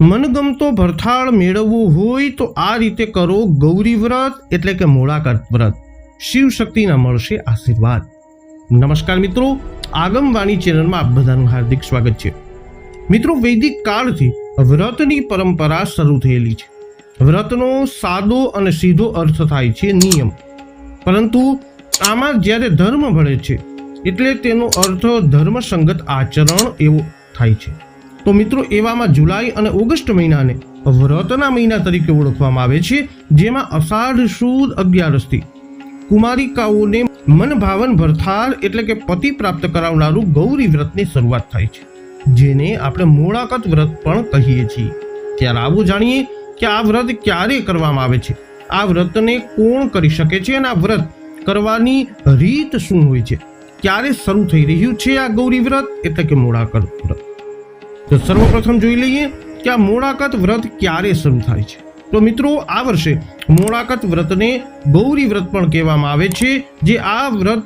મનગમતો ભરથાળ મેળવવું હોય તો આ રીતે કરો ગૌરી વ્રત એટલે કે મોળાકત વ્રત. શિવ શક્તિના મળશે આશીર્વાદ. નમસ્કાર મિત્રો, આગમવાણી ચેનલમાં આપ બધાનું હાર્દિક સ્વાગત છે. મિત્રો, વૈદિક કાળથી વ્રતની પરંપરા શરૂ થયેલી છે. વ્રતનો સાદો અને સીધો અર્થ થાય છે નિયમ. પરંતુ આમાં જ્યારે ધર્મ ભળે છે, એટલે તેનો અર્થ ધર્મસંગત આચરણ એવો થાય છે. તો મિત્રો, એવામાં જુલાઈ અને ઓગસ્ટ મહિનાને વ્રતના મહિના તરીકે ઓળખવામાં આવે છે, જેમાં અષાઢ, સુદ, અગિયારસથી કુમારિકાઓને મનભાવન ભરથાર એટલે કે પતિ પ્રાપ્ત કરાવનારું ગૌરી વ્રતની શરૂઆત થાય છે, જેને આપણે મોળાકત વ્રત પણ કહીએ છીએ. ત્યારે આવું જાણીએ કે આ વ્રત ક્યારે કરવામાં આવે છે. આ વ્રતને કોણ કરી શકે છે અને આ વ્રત કરવાની રીત શું હોય છે? ક્યારે શરૂ થઈ રહ્યું છે આ ગૌરી વ્રત? એટલે કે મોળાકત વ્રત. તો સર્વપ્રથમ જોઈ લઈએ કે આ મોળાકત વ્રત ક્યારે શરૂ થાય છે. તો મિત્રો, આ વર્ષે મોળાકત વ્રતને ગૌરી વ્રત પણ કહેવામાં આવે છે, જે આ વ્રત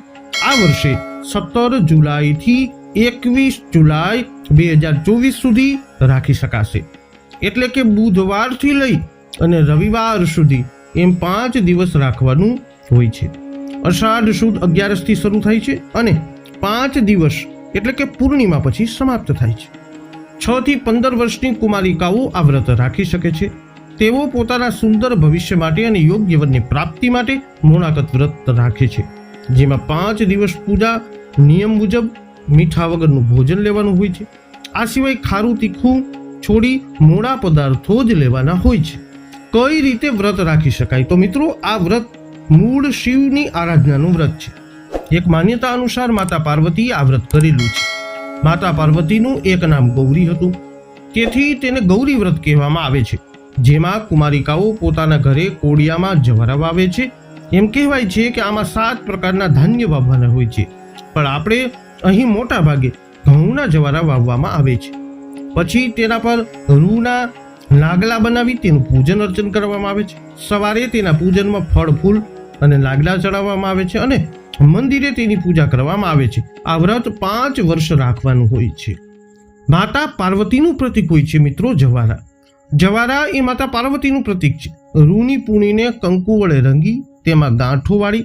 આ વર્ષે સત્તર જુલાઈથી એકવીસ જુલાઈ બે હજાર ચોવીસ સુધી રાખી શકાશે. એટલે કે બુધવારથી લઈ અને રવિવાર સુધી એમ પાંચ દિવસ રાખવાનું હોય છે. અષાઢ સુદ અગિયારસથી શરૂ થાય છે અને પાંચ દિવસ એટલે કે પૂર્ણિમા પછી સમાપ્ત થાય છે. છ થી પંદર વર્ષની કુમારિકાઓ આ વ્રત રાખી શકે છે. તેઓ પોતાના સુંદર ભવિષ્ય માટે અને યોગ્ય વનની પ્રાપ્તિ માટે મોળાકત વ્રત રાખે છે. જેમાં પાંચ દિવસ પૂજા, નિયમ મુજબ મીઠા વગરનું ભોજન લેવાનું હોય છે. આ સિવાય ખારું, તીખું, છોડી મોડા પદાર્થો જ લેવાના હોય છે. કઈ રીતે વ્રત રાખી શકાય? તો મિત્રો, આ વ્રત મૂળ શિવની આરાધનાનું વ્રત છે. એક માન્યતા અનુસાર માતા પાર્વતીએ આ વ્રત કરેલું છે. માતા પાર્વતીનું એક નામ ગૌરી હતું. તેથી તેને ગૌરી વ્રત કહેવામાં આવે છે, જેમાં કુમારિકાઓ પોતાના ઘરે કોડિયામાં જવારા વાવે છે. એમ કહેવાય છે કે આમાં સાત પ્રકારના ધાન્ય વાવવાના હોય છે, પણ આપણે અહીં મોટા ભાગે ઘઉંના જવારા વાવવામાં આવે છે. પછી તેના પર રૂના નાગલા બનાવી તેનું પૂજન અર્ચન કરવામાં આવે છે. સવારે તેના પૂજનમાં ફળ, ફૂલ અને નાગલા ચડાવવામાં આવે છે અને મંદિરે તેની પૂજા કરવામાં આવે છે. આ વ્રત પાંચ વર્ષ રાખવાનું હોય છે. માતા પાર્વતીનું પ્રતીક હોય છે મિત્રો જવારા. જવારા એ માતા પાર્વતીનું પ્રતીક છે. રૂની પૂણીને કંકુ વડે રંગી, તેમાં ગાંઠો વાળી,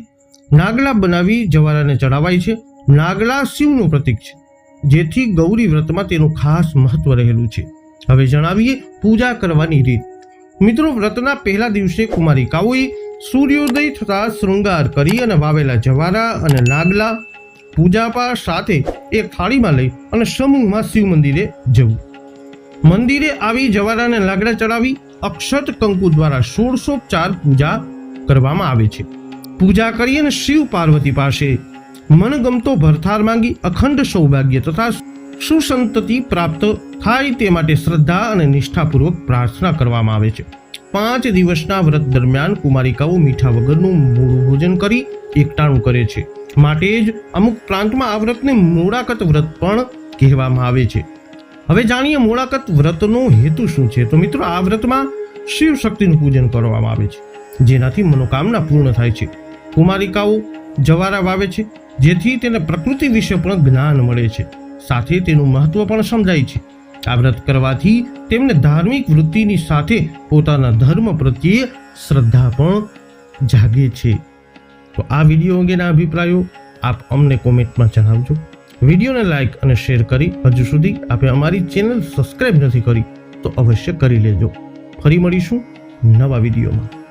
નાગલા બનાવી જવારાને ચડાવાય છે. નાગલા શિવનું પ્રતીક છે. જેથી ગૌરી વ્રતમાં તેનું ખાસ મહત્વ રહેલું છે. હવે જણાવીએ પૂજા કરવાની રીત. મિત્રો વ્રતના પહેલા દિવસે કુમારિકાઓએ સૂર્યોદય થતા શૃંગાર કરી અને વાવેલા જવારા અને નાગલા પૂજાપાઠ સાથે એક થાળીમાં લઈ અને સમૂહમાં શિવ મંદિરે જવું. મંદિરે આવી જવારાને લાગડા ચડાવી અક્ષત કંકુ દ્વારા ષોડશોપચાર પૂજા કરવામાં આવે છે. પૂજા કરી અને શિવ પાર્વતી પાસે મનગમતો ભરથાર માંગી અખંડ સૌભાગ્ય તથા સુસંતતિ પ્રાપ્ત થાય તે માટે શ્રદ્ધા અને નિષ્ઠાપૂર્વક પ્રાર્થના કરવામાં આવે છે. પાંચ દિવસના વ્રત દરમિયાન કુમારિકાઓ મીઠા વગરનું મૂળું ભોજન કરી એકટાણું કરે છે. માટે જ અમુક પ્રાંતમાં આ વ્રતને મોડાકત વ્રત પણ કહેવામાં આવે છે. હવે જાણીએ મોળાકત વ્રતનો હેતુ શું છે. તો મિત્રો, આ વ્રતમાં શિવ શક્તિનું પૂજન કરવામાં આવે છે. જેનાથી મનોકામના પૂર્ણ થાય છે. કુમારિકાઓ જવારા વાવે છે. જેથી તેને પ્રકૃતિ વિશે પણ જ્ઞાન મળે છે. સાથે તેનું મહત્વ પણ સમજાય છે. આ વ્રત કરવાથી તેમને ધાર્મિક વૃત્તિની સાથે પોતાના ધર્મ પ્રત્યે શ્રદ્ધા પણ જાગે છે. તો આ વીડિયો અંગેના અભિપ્રાયો આપ અમને કોમેન્ટમાં જણાવજો. વિડીયોને લાઇક અને શેર કરી હજુ સુધી આપે અમારી ચેનલ સબસ્ક્રાઇબ નથી કરી તો અવશ્ય કરી લેજો. ફરી મળીશું નવા વિડીયોમાં.